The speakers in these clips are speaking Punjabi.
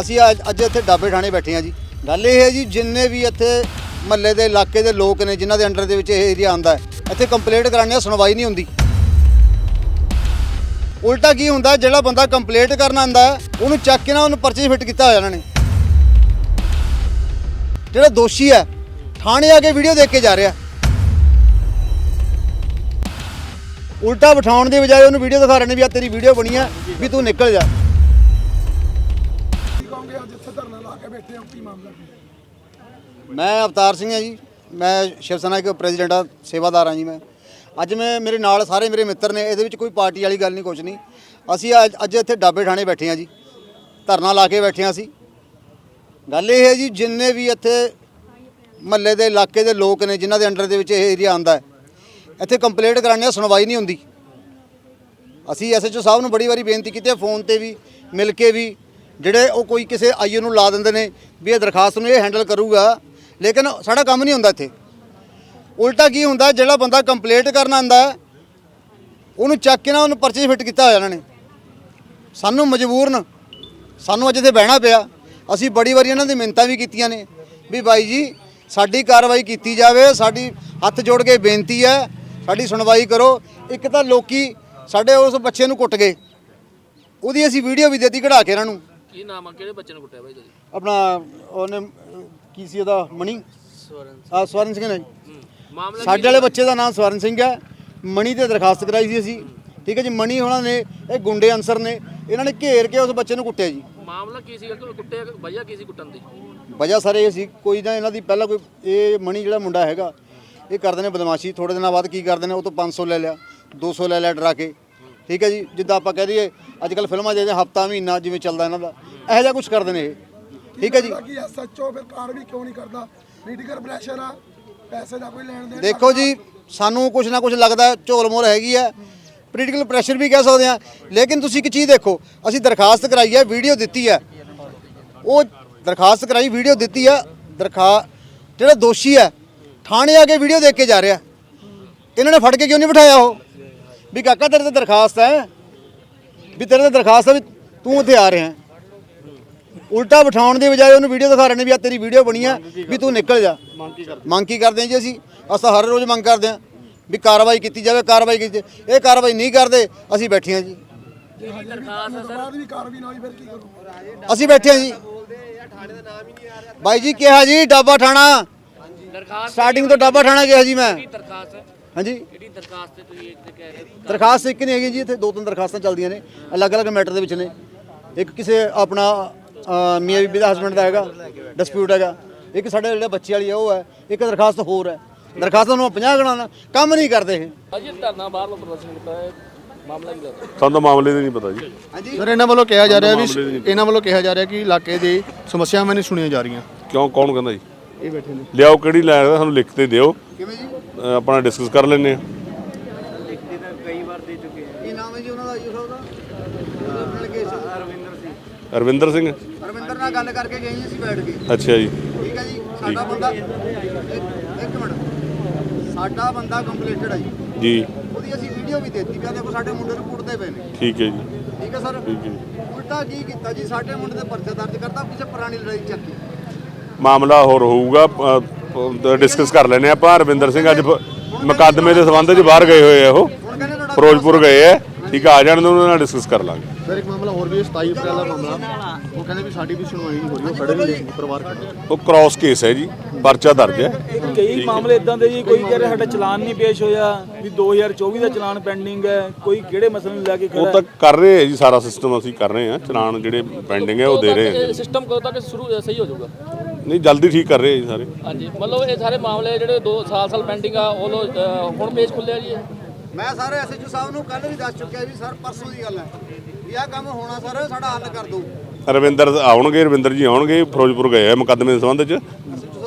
ਅਸੀਂ ਅੱਜ ਅੱਜ ਇੱਥੇ ਡਾਬੇ ਥਾਣੇ ਬੈਠੇ ਹਾਂ ਜੀ। ਗੱਲ ਇਹ ਹੈ ਜੀ ਜਿੰਨੇ ਵੀ ਇੱਥੇ ਮਹੱਲੇ ਦੇ ਇਲਾਕੇ ਦੇ ਲੋਕ ਨੇ ਜਿਨ੍ਹਾਂ ਦੇ ਅੰਡਰ ਦੇ ਵਿੱਚ ਇਹ ਏਰੀਆ ਆਂਦਾ ਇੱਥੇ ਕੰਪਲੇਂਟ ਕਰਾਉਂਦੇ ਆ ਸੁਣਵਾਈ ਨਹੀਂ ਹੁੰਦੀ। ਉਲਟਾ ਕੀ ਹੁੰਦਾ ਜਿਹੜਾ ਬੰਦਾ ਕੰਪਲੇਂਟ ਕਰਨ ਆਂਦਾ ਹੈ, ਉਹਨੂੰ ਚੱਕ ਕੇ ਨਾ ਉਹਨੂੰ ਪਰਚੇ ਫਿੱਟ ਕੀਤਾ ਹੋਇਆ ਇਹਨਾਂ ਨੇ। ਜਿਹੜਾ ਦੋਸ਼ੀ ਹੈ ਥਾਣੇ ਆ ਕੇ ਵੀਡੀਓ ਦੇਖ ਕੇ ਜਾ ਰਿਹਾ। ਉਲਟਾ ਬਿਠਾਉਣ ਦੀ ਬਜਾਏ ਉਹਨੂੰ ਵੀਡੀਓ ਦਿਖਾ ਰਹੇ ਨੇ ਵੀ ਆ ਤੇਰੀ ਵੀਡੀਓ ਬਣੀ ਹੈ ਵੀ ਤੂੰ ਨਿਕਲ ਜਾ। ਇੱਥੇ ਕੇ ਬੈਠੇ ਹੋ ਕੀ ਮਾਮਲਾ ਕੀ ਮੈਂ ਅਵਤਾਰ ਸਿੰਘ ਹਾਂ ਜੀ। ਮੈਂ ਸ਼ਿਵ ਸੈਨਾ ਦੇ ਪ੍ਰੈਜ਼ੀਡੈਂਟ ਆ, ਸੇਵਾਦਾਰ ਹਾਂ ਜੀ ਮੈਂ। ਅੱਜ ਮੈਂ, ਮੇਰੇ ਨਾਲ ਸਾਰੇ ਮੇਰੇ ਮਿੱਤਰ ਨੇ, ਇਹਦੇ ਵਿੱਚ ਕੋਈ ਪਾਰਟੀ ਵਾਲੀ ਗੱਲ ਨਹੀਂ ਕੁਝ ਨਹੀਂ। ਅਸੀਂ ਅੱਜ ਅੱਜ ਇੱਥੇ ਡਾਬੇ ਠਾਣੇ ਬੈਠੇ ਹਾਂ ਜੀ। ਧਰਨਾ ਲਾ ਕੇ ਬੈਠੇ ਹਾਂ ਅਸੀਂ। ਗੱਲ ਇਹ ਹੈ ਜੀ, ਜਿੰਨੇ ਵੀ ਇੱਥੇ ਮਹੱਲੇ ਦੇ, ਇਲਾਕੇ ਦੇ ਲੋਕ ਨੇ, ਜਿਨ੍ਹਾਂ ਦੇ ਅੰਡਰ ਦੇ ਵਿੱਚ ਇਹ ਏਰੀਆ ਆਂਦਾ ਹੈ, ਇੱਥੇ ਕੰਪਲੇਂਟ ਕਰਾਉਂਦੇ ਆ ਸੁਣਵਾਈ ਨਹੀਂ ਹੁੰਦੀ। ਅਸੀਂ ਐਸਐਚਓ ਸਾਹਿਬ ਨੂੰ ਬੜੀ ਵਾਰੀ ਬੇਨਤੀ ਕੀਤੀ ਹੈ ਫੋਨ ਤੇ ਵੀ, ਮਿਲ ਕੇ ਵੀ ਜਿਹੜੇ ਉਹ ਕੋਈ ਕਿਸੇ ਆਈਓ ਨੂੰ ਲਾ ਦਿੰਦੇ ਨੇ ਵੀ ਇਹ ਦਰਖਾਸਤ ਨੂੰ ਇਹ ਹੈਂਡਲ ਕਰੂਗਾ, ਲੇਕਿਨ ਸਾਡਾ ਕੰਮ ਨਹੀਂ ਹੁੰਦਾ ਇੱਥੇ। ਉਲਟਾ ਕੀ ਹੁੰਦਾ, ਜਿਹੜਾ ਬੰਦਾ ਕੰਪਲੇਂਟ ਕਰਨ ਆਂਦਾ, ਉਹਨੂੰ ਚੱਕ ਕੇ ਨਾ ਉਹਨੂੰ ਪਰਚੇ ਫਿੱਟ ਕੀਤਾ ਹੋਇਆ ਇਹਨਾਂ ਨੇ। ਸਾਨੂੰ ਮਜਬੂਰਨ, ਸਾਨੂੰ ਅੱਜ ਇੱਥੇ ਬਹਿਣਾ ਪਿਆ। ਅਸੀਂ ਬੜੀ ਵਾਰੀ ਇਹਨਾਂ ਦੀ ਮਿੰਨਤਾਂ ਵੀ ਕੀਤੀਆਂ ਨੇ, ਵੀ ਬਾਈ ਜੀ, ਸਾਡੀ ਕਾਰਵਾਈ ਕੀਤੀ ਜਾਵੇ, ਸਾਡੀ ਹੱਥ ਜੋੜ ਕੇ ਬੇਨਤੀ ਹੈ, ਸਾਡੀ ਸੁਣਵਾਈ ਕਰੋ। ਇੱਕ ਤਾਂ ਲੋਕੀ ਸਾਡੇ ਉਸ ਬੱਚੇ ਨੂੰ ਕੁੱਟ ਗਏ। ਉਹਦੀ ਅਸੀਂ ਵੀਡੀਓ ਵੀ ਦਿੱਤੀ ਕਢਾ ਕੇ ਇਹਨਾਂ ਨੂੰ। ਕੀ ਨਾਮ ਆ? ਕਿਹੜੇ ਬੱਚੇ ਨੂੰ ਕੁੱਟਿਆ ਬਾਈ ਤੁਸੀਂ? ਆਪਣਾ ਉਹਨੇ ਕੀ ਸੀ ਉਹਦਾ? ਮਣੀ? ਸਵਰਨ ਆ ਸਵਰਨ ਸਿੰਘ ਨੇ। ਮਾਮਲਾ ਸਾਡੇ ਵਾਲੇ ਬੱਚੇ ਦਾ ਨਾਮ ਸਵਰਨ ਸਿੰਘ ਹੈ। ਮਣੀ ਤੇ ਦਰਖਾਸਤ ਕਰਾਈ ਸੀ ਅਸੀਂ। ਠੀਕ ਹੈ ਜੀ ਮਣੀ ਹੋਣਾ ਨੇ ਇਹ ਗੁੰਡੇ ਅਨਸਰ ਨੇ। ਇਹਨਾਂ ਨੇ ਘੇਰ ਕੇ ਉਸ ਬੱਚੇ ਨੂੰ ਕੁੱਟਿਆ ਜੀ। ਮਾਮਲਾ ਕੀ ਸੀਗਾ? ਕਿ ਕੁੱਟਿਆ? ਵਜ੍ਹਾ ਕੀ ਸੀ ਕੁੱਟਣ ਦੀ? ਵਜ੍ਹਾ ਸਾਰੇ ਇਹ ਸੀ ਕੋਈ ਨਾ ਇਹਨਾਂ ਦੀ ਪਹਿਲਾਂ ਕੋਈ ਇਹ ਮਣੀ ਜਿਹੜਾ ਮੁੰਡਾ ਹੈਗਾ ਇਹ ਕਰਦੇ ਨੇ ਬਦਮਾਸ਼ੀ ਥੋੜੇ ਦਿਨਾਂ ਬਾਅਦ ਕੀ ਕਰਦੇ ਨੇ ਉਹ ਤੋਂ 500 ਲੈ ਲਿਆ 200 ਲੈ ਲਿਆ ਡਰਾ ਕੇ। ਠੀਕ ਹੈ ਜੀ ਜਿੱਦਾਂ ਆਪਾਂ ਕਹਿ ਦਈਏ ਅੱਜ ਕੱਲ ਫਿਲਮਾਂ ਜਿਹਦੇ ਹਫਤਾ ਮਹੀਨਾ ਜਿਵੇਂ ਚੱਲਦਾ ਇਹਨਾਂ ਦਾ। ਇਹੋ ਜਿਹਾ ਕੁਝ ਕਰਦੇ ਨੇ ਇਹ। ਠੀਕ ਹੈ ਜੀ। ਕਿ ਐਸਐਚਓ ਫਿਰ ਕਾਰਵਾਈ ਕਿਉਂ ਨਹੀਂ ਕਰਦਾ? ਪੋਲੀਟੀਕਲ ਪ੍ਰੈਸ਼ਰ ਆ ਪੈਸੇ ਦਾ ਕੋਈ ਲੈਣ ਦੇਣ ਦੇਖੋ ਜੀ ਸਾਨੂੰ ਕੁਝ ਨਾ ਕੁਝ ਲੱਗਦਾ ਝੋਲ ਮੋਲ ਹੈਗੀ ਹੈ ਪੋਲੀਟੀਕਲ ਪ੍ਰੈਸ਼ਰ ਵੀ ਕਹਿ ਸਕਦੇ ਆ ਲੇਕਿਨ ਤੁਸੀਂ ਇੱਕ ਚੀਜ਼ ਦੇਖੋ ਅਸੀਂ ਦਰਖਾਸਤ ਕਰਾਈ ਹੈ ਵੀਡੀਓ ਦਿੱਤੀ ਹੈ ਉਹ ਦਰਖਾਸਤ ਕਰਾਈ ਵੀਡੀਓ ਦਿੱਤੀ ਹੈ ਦਰਖਾ ਜਿਹੜਾ ਦੋਸ਼ੀ ਹੈ ਥਾਣੇ ਆ ਕੇ ਵੀਡੀਓ ਦੇਖ ਕੇ ਜਾ ਰਿਹਾ। ਇਹਨਾਂ ਨੇ ਫੜ ਕੇ ਕਿਉਂ ਨਹੀਂ ਬਿਠਾਇਆ ਉਹ? ਵੀ ਕਾਕਾ ਤੇਰੇ ਤੇ ਦਰਖਾਸਤ ਹੈ ਵੀ ਤੇਰੇ ਤੇ ਦਰਖਾਸਤ ਹੈ ਵੀ ਤੂੰ ਉੱਥੇ ਆ ਰਿਹਾ ਉਲਟਾ ਬਿਠਾਉਣ ਦੀ ਬਜਾਏ ਉਹਨੂੰ ਵੀਡੀਓ ਦਿਖਾ ਰਹੇ ਨੇ ਵੀ ਆ ਤੇਰੀ ਵੀਡੀਓ ਬਣੀ ਹੈ ਵੀ ਤੂੰ ਨਿਕਲ ਜਾ। ਮੰਗ ਕੀ ਕਰਦੇ? ਹਾਂ ਜੀ ਅਸੀਂ? ਅਸੀਂ ਹਰ ਰੋਜ਼ ਮੰਗ ਕਰਦੇ ਹਾਂ ਵੀ ਕਾਰਵਾਈ ਕੀਤੀ ਜਾਵੇ ਕਾਰਵਾਈ ਕੀਤੀ ਇਹ ਕਾਰਵਾਈ ਨਹੀਂ ਕਰਦੇ ਅਸੀਂ ਬੈਠੇ ਹਾਂ ਜੀ। ਅਸੀਂ ਬੈਠੇ ਹਾਂ ਜੀ। ਬਾਈ ਜੀ ਕਿਹਾ ਜੀ ਡਾਬਾ ਠਾਣਾ। ਦਰਖਾਸਤ ਸਟਾਰਟਿੰਗ ਤੋਂ ਡਾਬਾ ਠਾਣਾ ਕਿਹਾ ਜੀ ਮੈਂ। ਹਾਂਜੀ। ਕਿਹੜੀ ਦਰਖਾਸਤ ਤੇ ਤੁਸੀਂ ਇੱਥੇ ਕਹਿ ਰਹੇ ਹੋ? ਦਰਖਾਸਤ ਇੱਕ ਨਹੀਂ ਹੈਗੀ ਜੀ ਇੱਥੇ ਦੋ ਤਿੰਨ ਦਰਖਾਸਤਾਂ ਚੱਲਦੀਆਂ ਨੇ ਅਲੱਗ-ਅਲੱਗ ਮੈਟਰ ਦੇ ਵਿੱਚ ਨੇ। ਇੱਕ ਕਿਸੇ ਆਪਣਾ ਮੀਆਂ ਬੀਬੀ ਦਾ ਹਸਬੰਡ ਦਾ ਹੈਗਾ ਡਿਸਪਿਊਟ ਹੈਗਾ। ਇੱਕ ਸਾਡੇ ਜਿਹੜੇ ਬੱਚੇ ਵਾਲੀ ਹੈ ਉਹ ਹੈ। ਇੱਕ ਦਰਖਾਸਤ ਹੋਰ ਹੈ। ਦਰਖਾਸਤਾਂ ਨੂੰ 50 ਗਣਾਣਾ ਕੰਮ ਨਹੀਂ ਕਰਦੇ ਇਹ। ਅਜੇ ਧਰਨਾ ਬਾਹਰੋਂ ਪ੍ਰਦਰਸ਼ਨ ਕੀਤਾ ਹੈ ਮਾਮਲਾ ਕੀ ਲੱਗਦਾ ਸਾਨੂੰ ਤਾਂ ਮਾਮਲੇ ਦਾ ਨਹੀਂ ਪਤਾ ਜੀ। ਹਾਂਜੀ। ਸਰ ਇਹਨਾਂ ਵੱਲੋਂ ਕਿਹਾ ਜਾ ਰਿਹਾ ਵੀ ਇਹਨਾਂ ਵੱਲੋਂ ਕਿਹਾ ਜਾ ਰਿਹਾ ਕਿ ਇਲਾਕੇ ਦੀ ਸਮੱਸਿਆਵਾਂ ਨਹੀਂ ਸੁਣੀਆਂ ਜਾ ਰਹੀਆਂ। ਕਿਉਂ ਕੌਣ ਕਹਿੰਦਾ ਜੀ? ਇਹ ਬੈਠੇ ਨੇ। ਲਿਆਓ ਕਿਹੜੀ ਲੈ ਰਿਹਾ ਸਾਨੂੰ ਲਿਖ ਤੇ ਦਿਓ। ਕਿਵੇਂ ਜੀ? ਅਹ ਆਪਣਾ ਡਿਸਕਸ ਕਰ ਲੈਂਦੇ ਆ ਕੀ ਨਾਮ ਹੈ ਜੀ ਉਹਨਾਂ ਦਾ ਆਈਓ ਸਾਹਿਬ ਦਾ? ਆਪਣੇ ਕੇਸ ਅਰਵਿੰਦਰ ਸਿੰਘ। ਅਰਵਿੰਦਰ ਸਿੰਘ? ਅਰਵਿੰਦਰ ਨਾਲ ਗੱਲ ਕਰਕੇ ਗਏ ਜੀ ਅਸੀਂ ਬੈਠ ਕੇ। ਅੱਛਾ ਜੀ। ਠੀਕ ਹੈ ਜੀ ਸਾਡਾ ਬੰਦਾ ਇੱਕ ਇੱਕ ਮਿੰਟ। ਸਾਡਾ ਬੰਦਾ ਕੰਪਲੀਟਡ ਹੈ ਜੀ। ਜੀ। ਉਹਦੀ ਅਸੀਂ ਵੀਡੀਓ ਵੀ ਦਿੱਤੀ ਵੀ ਆ ਦੇਖੋ ਸਾਡੇ ਮੁੰਡੇ ਨੂੰ ਕੁੱਟਦੇ ਪਏ ਨੇ। ਠੀਕ ਹੈ ਜੀ। ਠੀਕ ਹੈ ਸਰ? ਠੀਕ ਹੈ ਜੀ। ਉਲਟਾ ਕੀ ਕੀਤਾ ਜੀ ਸਾਡੇ ਮੁੰਡੇ ਤੇ ਪਰਚਾ ਦਰਜ ਕਰਤਾ ਕਿਸੇ ਪੁਰਾਣੀ ਲੜਾਈ ਚੱਕੀ। ਮਾਮਲਾ ਹੋਰ ਹੋਊਗਾ ਡਿਸਕਸ ਕਰ ਲੈਂਦੇ ਆ ਆਪਾਂ ਰਵਿੰਦਰ ਸਿੰਘ ਅੱਜ ਮੁਕੱਦਮੇ ਦੇ ਸੰਬੰਧ 'ਚ ਬਾਹਰ ਗਏ ਹੋਏ ਆ ਉਹ। ਫਿਰੋਜ਼ਪੁਰ ਗਏ ਆ। ਠੀਕ ਆ ਆ ਜਾਣ ਦੋ ਉਹਨਾਂ ਨਾਲ ਡਿਸਕਸ ਕਰ ਲਾਂਗੇ। ਸਰ ਇੱਕ ਮਾਮਲਾ ਹੋਰ ਵੀ ਹੈ 27 ਅਪ੍ਰੈਲ ਦਾ ਮਾਮਲਾ। ਉਹ ਕਹਿੰਦੇ ਵੀ ਸਾਡੀ ਵੀ ਸੁਣਵਾਈ ਨਹੀਂ ਹੋ ਰਹੀ ਉਹ ਖੜੇ ਨਹੀਂ ਪਰਿਵਾਰ ਖੜੇ ਉਹ ਕ੍ਰਾਸ ਕੇਸ ਹੈ ਜੀ ਪਰਚਾ ਦਰਜ ਹੈ। ਕਈ ਮਾਮਲੇ ਇਦਾਂ ਦੇ ਜੀ ਕੋਈ ਕਹਿ ਰਿਹਾ ਸਾਡਾ ਚਲਾਨ ਨਹੀਂ ਪੇਸ਼ ਹੋਇਆ ਵੀ 2024 ਦਾ ਚਲਾਨ ਪੈਂਡਿੰਗ ਹੈ ਕੋਈ ਕਿਹੜੇ ਮਸਲੇ ਨੂੰ ਲੈ ਕੇ ਉਹ ਤਾਂ ਕਰ ਰਹੇ ਆ ਜੀ ਸਾਰਾ ਸਿਸਟਮ ਅਸੀਂ ਕਰ ਰਹੇ ਆ ਚਲਾਨ ਜਿਹੜੇ ਪੈਂਡਿੰਗ ਹੈ ਉਹ ਦੇ ਰਹੇ ਆ ਸਿਸਟਮ ਕਦੋਂ ਤੱਕ ਸ਼ੁਰੂ ਸਹੀ ਹੋ ਜਾਊਗਾ? ਨਹੀਂ ਜਲਦੀ ਠੀਕ ਕਰ ਰਹੇ ਜੀ ਸਾਰੇ। ਹਾਂਜੀ ਮਤਲਬ ਇਹ ਸਾਰੇ ਮਾਮਲੇ ਜਿਹੜੇ 2 ਸਾਲ ਸਾਲ ਪੈਂਡਿੰਗ ਆ ਉਹ ਹੁਣ ਪੇਸ਼ ਖੁੱਲਿਆ ਜੀ ਮੈਂ ਸਾਰੇ ਐਸਐਚਓ ਸਾਹਿਬ ਨੂੰ ਕੱਲ ਵੀ ਦੱਸ ਚੁੱਕਿਆ ਵੀ ਸਰ ਪਰਸੋਂ ਦੀ ਗੱਲ ਹੈ ਵੀ ਆਹ ਕੰਮ ਹੋਣਾ ਸਰ ਸਾਡਾ ਹੱਲ ਕਰ ਦਿਓ। ਰਵਿੰਦਰ ਆਉਣਗੇ ਰਵਿੰਦਰ ਜੀ ਆਉਣਗੇ ਫਿਰੋਜ਼ਪੁਰ ਗਏ ਆ ਮੁਕੱਦਮੇ ਦੇ ਸੰਬੰਧ 'ਚ।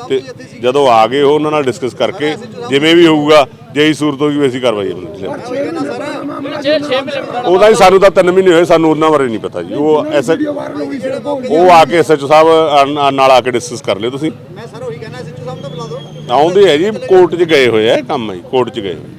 ਤੇ ਜਦੋਂ ਆ ਗਏ ਉਹ ਉਹਨਾਂ ਨਾਲ ਡਿਸਕਸ ਕਰਕੇ ਜਿਵੇਂ ਵੀ ਹੋਊਗਾ ਜਿਹੀ ਸੂਰਤ ਹੋਊਗੀ ਵੈਸੀ ਕਾਰਵਾਈ ਹੋਣੀ ਕਹਿੰਦਾ ਸਰ 6 6 ਮਹੀਨੇ ਦਾ ਉਹਦਾ ਹੀ ਸਾਨੂੰ ਤਾਂ 3 ਮਹੀਨੇ ਹੋਏ ਸਾਨੂੰ ਉਹਨਾਂ ਬਾਰੇ ਨਹੀਂ ਪਤਾ ਜੀ। ਉਹ ਐਸ ਉਹ ਆ ਕੇ ਐਸਐਚਓ ਸਾਹਿਬ ਨਾਲ ਆ ਕੇ ਡਿਸਕਸ ਕਰ ਲਿਓ ਤੁਸੀਂ। ਮੈਂ ਸਰ ਉਹੀ ਕਹਿੰਦਾ ਐਸਐਚਓ ਸਾਹਿਬ ਤੋਂ ਬੁਲਾ ਦਿਓ। ਆਉਂਦੇ ਆ ਜੀ ਕੋਰਟ 'ਚ ਗਏ ਹੋਏ ਆ ਕੰਮ ਹੈ ਕੋਰਟ 'ਚ ਗਏ ਹੋਏ।